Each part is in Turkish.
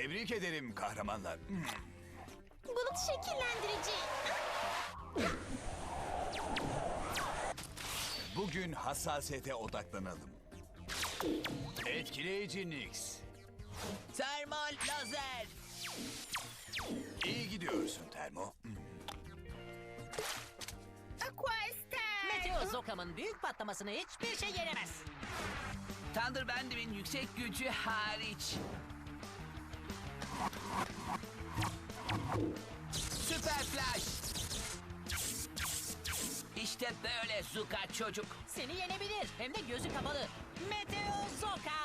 Tebrik ederim kahramanlar. Bulut şekillendirici. Bugün hassasiyete odaklanalım. Etkileyici Nix. Termal lazer. İyi gidiyorsun Termo. Aquastar. Meteo Zokam'ın büyük patlamasını hiçbir şey yenemez. Thunder Bandim'in yüksek gücü hariç. Süper Flash. İşte böyle Zuka çocuk. Seni yenebilir hem de gözü kapalı. Meteo Zoka.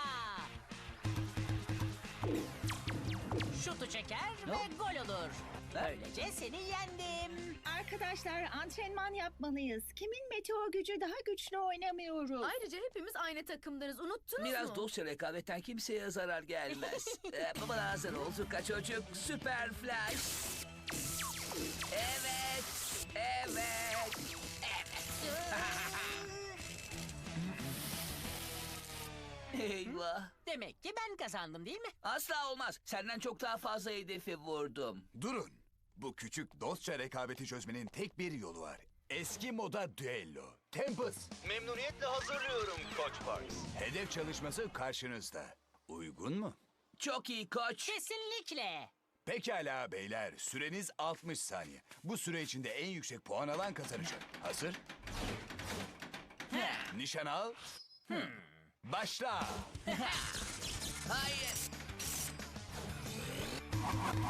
Şutu çeker ve gol olur. Böylece seni yendim. Arkadaşlar antrenman yapmalıyız. Kimin meteor gücü daha güçlü oynamıyoruz. Ayrıca hepimiz aynı takımlarız. Unuttunuz Biraz mu? dosya rekabetten kimseye zarar gelmez. ee, bana hazır ol çocuk. Süper Flash. Evet. Eyvah. Demek ki ben kazandım değil mi? Asla olmaz. Senden çok daha fazla hedefi vurdum. Durun. Bu küçük dostça rekabeti çözmenin tek bir yolu var. Eski moda düello. Tempest. Memnuniyetle hazırlıyorum Koç Parks. Hedef çalışması karşınızda. Uygun mu? Çok iyi koç. Kesinlikle. Pekala beyler. Süreniz 60 saniye. Bu süre içinde en yüksek puan alan kazanacak. Hazır? Nişan al. Başla. Hayır.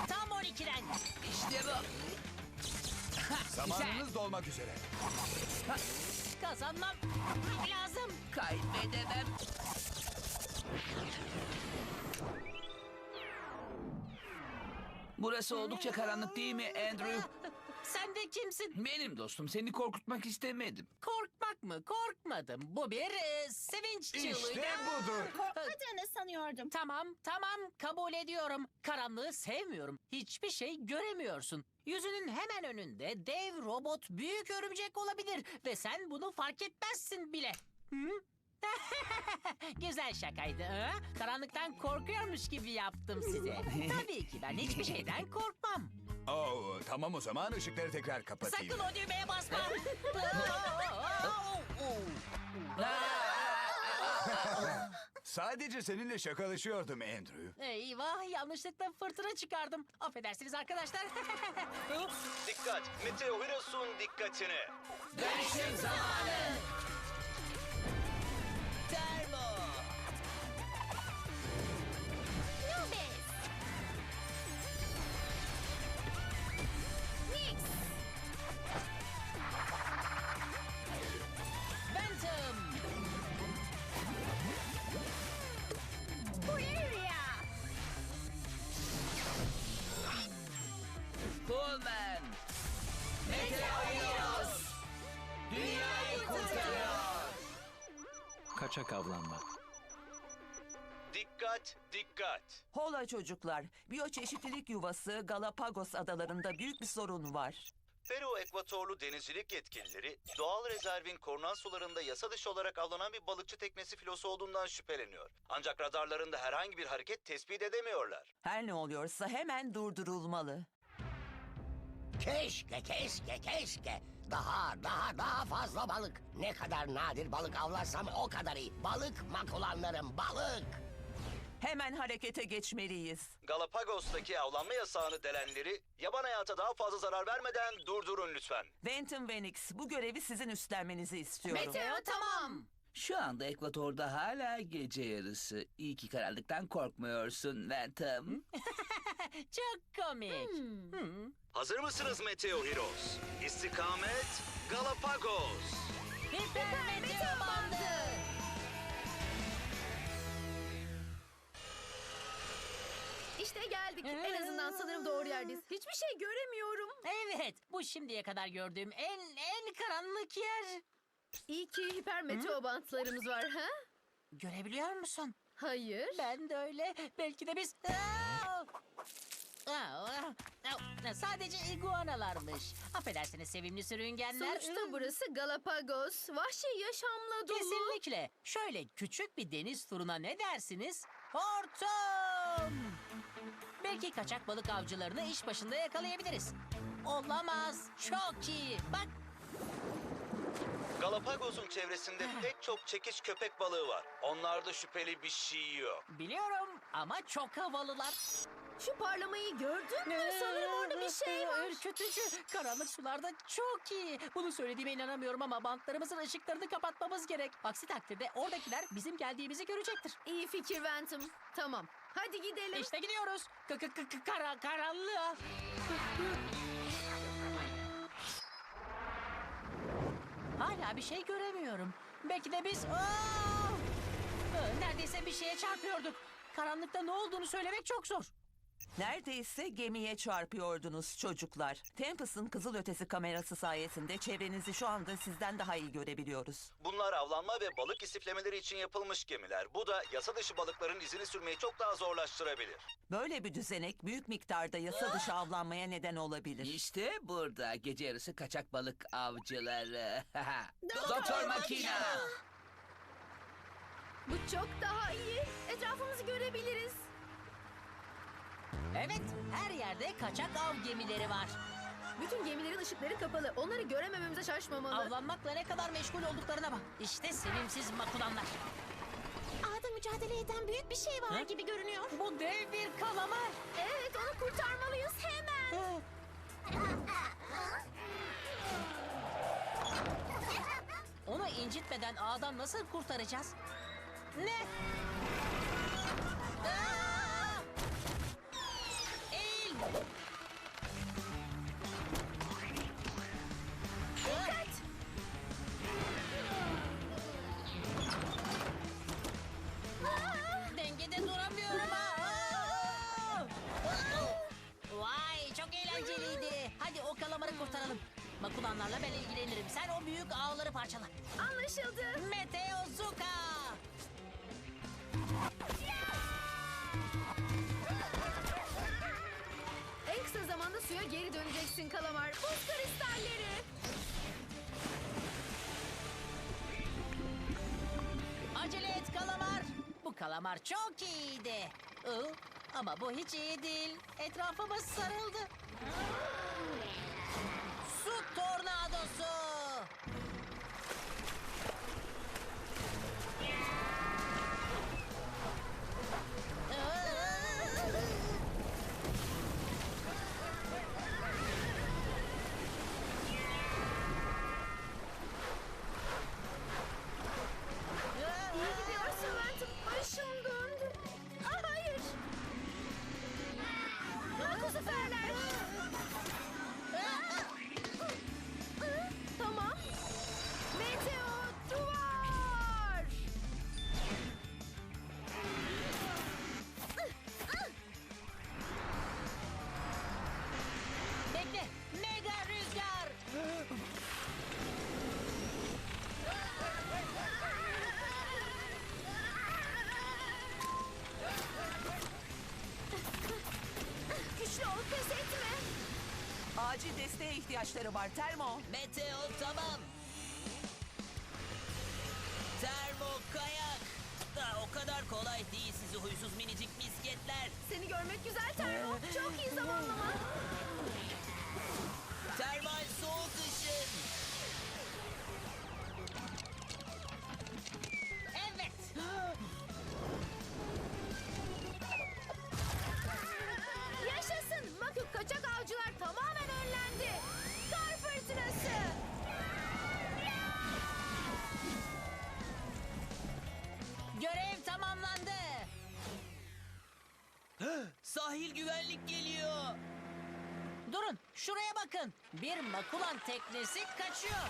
Tam 12'den. İşte bu. Zamanınız dolmak üzere. Kazanmam lazım. Kaybedemem. Burası oldukça karanlık değil mi Andrew? Sen de kimsin? Benim dostum seni korkutmak istemedim. Korkmak mı? Korkmadım. Bu bir e, sevinç çığlığıydı. İşte budur. Korkmadığını sanıyordum. Tamam, tamam. Kabul ediyorum. Karanlığı sevmiyorum. Hiçbir şey göremiyorsun. Yüzünün hemen önünde dev robot büyük örümcek olabilir ve sen bunu fark etmezsin bile. Hı? Güzel şakaydı. Ha? Karanlıktan korkuyormuş gibi yaptım size. Tabii ki ben hiçbir şeyden korkmam. Oo, tamam o zaman ışıkları tekrar kapatayım. Sakın o düğmeye basma. Sadece seninle şakalaşıyordum Andrew. Eyvah yanlışlıkla fırtına çıkardım. Affedersiniz arkadaşlar. Dikkat! Meteoros'un dikkatine. Dönüşüm zamanı. Kaçak avlanma. Dikkat! Dikkat! Hola çocuklar, biyoçeşitlilik yuvası Galapagos adalarında büyük bir sorun var. Peru Ekvatorlu denizcilik yetkilileri doğal rezervin korunan sularında yasa dışı olarak avlanan bir balıkçı teknesi filosu olduğundan şüpheleniyor. Ancak radarlarında herhangi bir hareket tespit edemiyorlar. Her ne oluyorsa hemen durdurulmalı. Keşke, keşke, keşke. Daha, daha, daha fazla balık. Ne kadar nadir balık avlarsam o kadar iyi. Balık makulanlarım, balık. Hemen harekete geçmeliyiz. Galapagos'taki avlanma yasağını delenleri yaban hayata daha fazla zarar vermeden durdurun lütfen. Ventum Venix, bu görevi sizin üstlenmenizi istiyorum. Meteo tamam. Şu anda Ekvator'da hala gece yarısı. İyi ki karanlıktan korkmuyorsun Phantom. Çok komik. Hazır mısınız Meteo Heroes? İstikamet Galapagos. Hiper Meteo bandı. İşte geldik. En azından sanırım doğru yerdeyiz. Hiçbir şey göremiyorum. Evet, bu şimdiye kadar gördüğüm en en karanlık yer. İyi ki hiper meteo bantlarımız var ha? Görebiliyor musun? Hayır. Ben de öyle. Belki de biz... Aa! Aa, aa, Sadece iguanalarmış. Affedersiniz sevimli sürüngenler. Sonuçta burası Galapagos. Vahşi yaşamla dolu. Kesinlikle. Şöyle küçük bir deniz turuna ne dersiniz? Hortum! Belki kaçak balık avcılarını iş başında yakalayabiliriz. Olamaz. Çok iyi. Bak Galapagos'un çevresinde pek çok çekiç köpek balığı var. Onlarda şüpheli bir şey yok. biliyorum ama çok havalılar. Şu parlamayı gördün mü? Sanırım orada bir şey var. Ürkütücü. Karanlık sularda çok iyi. Bunu söylediğime inanamıyorum ama bantlarımızın ışıklarını kapatmamız gerek. Aksi takdirde oradakiler bizim geldiğimizi görecektir. İyi fikir Ventum. Tamam. Hadi gidelim. İşte gidiyoruz. K k k kara karanlığa. Hala bir şey göremiyorum. Belki de biz... Aa! Neredeyse bir şeye çarpıyorduk. Karanlıkta ne olduğunu söylemek çok zor. Neredeyse gemiye çarpıyordunuz çocuklar. Tempest'ın kızılötesi kamerası sayesinde çevrenizi şu anda sizden daha iyi görebiliyoruz. Bunlar avlanma ve balık istiflemeleri için yapılmış gemiler. Bu da yasa dışı balıkların izini sürmeyi çok daha zorlaştırabilir. Böyle bir düzenek büyük miktarda yasa dışı avlanmaya neden olabilir. İşte burada gece yarısı kaçak balık avcıları. Doktor Makina. Bu çok daha iyi. Etrafımızı görebiliriz. Evet, her yerde kaçak av gemileri var. Bütün gemilerin ışıkları kapalı. Onları göremememize şaşmamalı. Avlanmakla ne kadar meşgul olduklarına bak. İşte sevimsiz makulanlar. Ağda mücadele eden büyük bir şey var Ha? gibi görünüyor. Bu dev bir kalamar. Evet onu kurtarmalıyız hemen. Onu incitmeden ağdan nasıl kurtaracağız? Ne? Aa! Eğil! Dikkat! Dengede duramıyorum. Aa! Vay çok eğlenceliydi. Hadi o kalamarı kurtaralım. Makulanlarla ben ilgilenirim. Sen o büyük ağları parçala. Anlaşıldı. Meteo Zuka. En kısa zamanda suya geri döneceksin kalamar. Buz kristalleri. Acele et kalamar. Bu kalamar çok iyiydi. Iı, ama bu hiç iyi değil. Etrafımız sarıldı. Su tornadosu. Pes etme. Acil desteğe ihtiyaçları var Termo. Meteo tamam. Termo kayak. Da o kadar kolay değil sizi huysuz minicik misketler. Seni görmek güzel Termo. Çok iyi zamanlama. Termal soğuk ışın. Güvenlik geliyor. Durun, şuraya bakın. Bir makulan teknesi kaçıyor.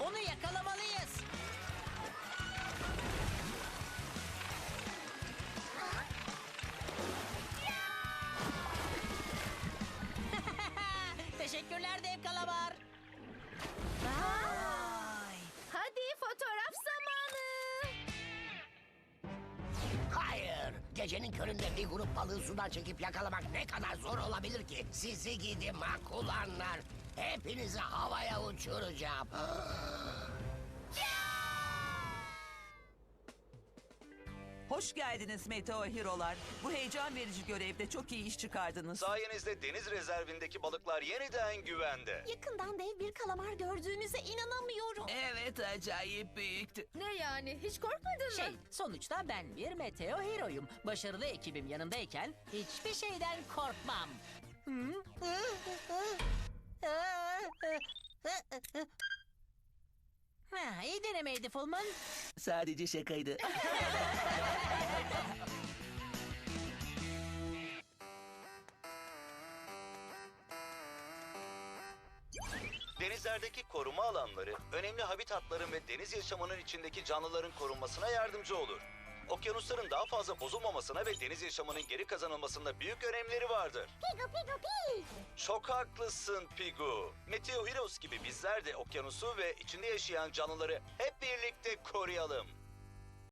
Onu yakalamalıyız. Teşekkürler dev kalamar. Hadi fotoğraf Gecenin köründe bir grup balığı sudan çekip yakalamak ne kadar zor olabilir ki? Sizi gidi makulanlar. Hepinizi havaya uçuracağım. Hoş geldiniz Meteo Hero'lar. Bu heyecan verici görevde çok iyi iş çıkardınız. Sayenizde deniz rezervindeki balıklar yeniden güvende. Yakından dev bir kalamar gördüğümüze inanamıyorum. Evet acayip büyüktü. Ne yani? Hiç korkmadın mı? Şey, sonuçta ben bir meteo heroyum. Başarılı ekibim yanındayken hiçbir şeyden korkmam. Hı? Ha, iyi denemeydi Fulman. Sadece şakaydı. Denizlerdeki koruma alanları, önemli habitatların ve deniz yaşamının içindeki canlıların korunmasına yardımcı olur. Okyanusların daha fazla bozulmamasına ve deniz yaşamının geri kazanılmasında büyük önemleri vardır. Pigu pigu pi. Çok haklısın Pigu. Meteo Heroes gibi bizler de okyanusu ve içinde yaşayan canlıları hep birlikte koruyalım.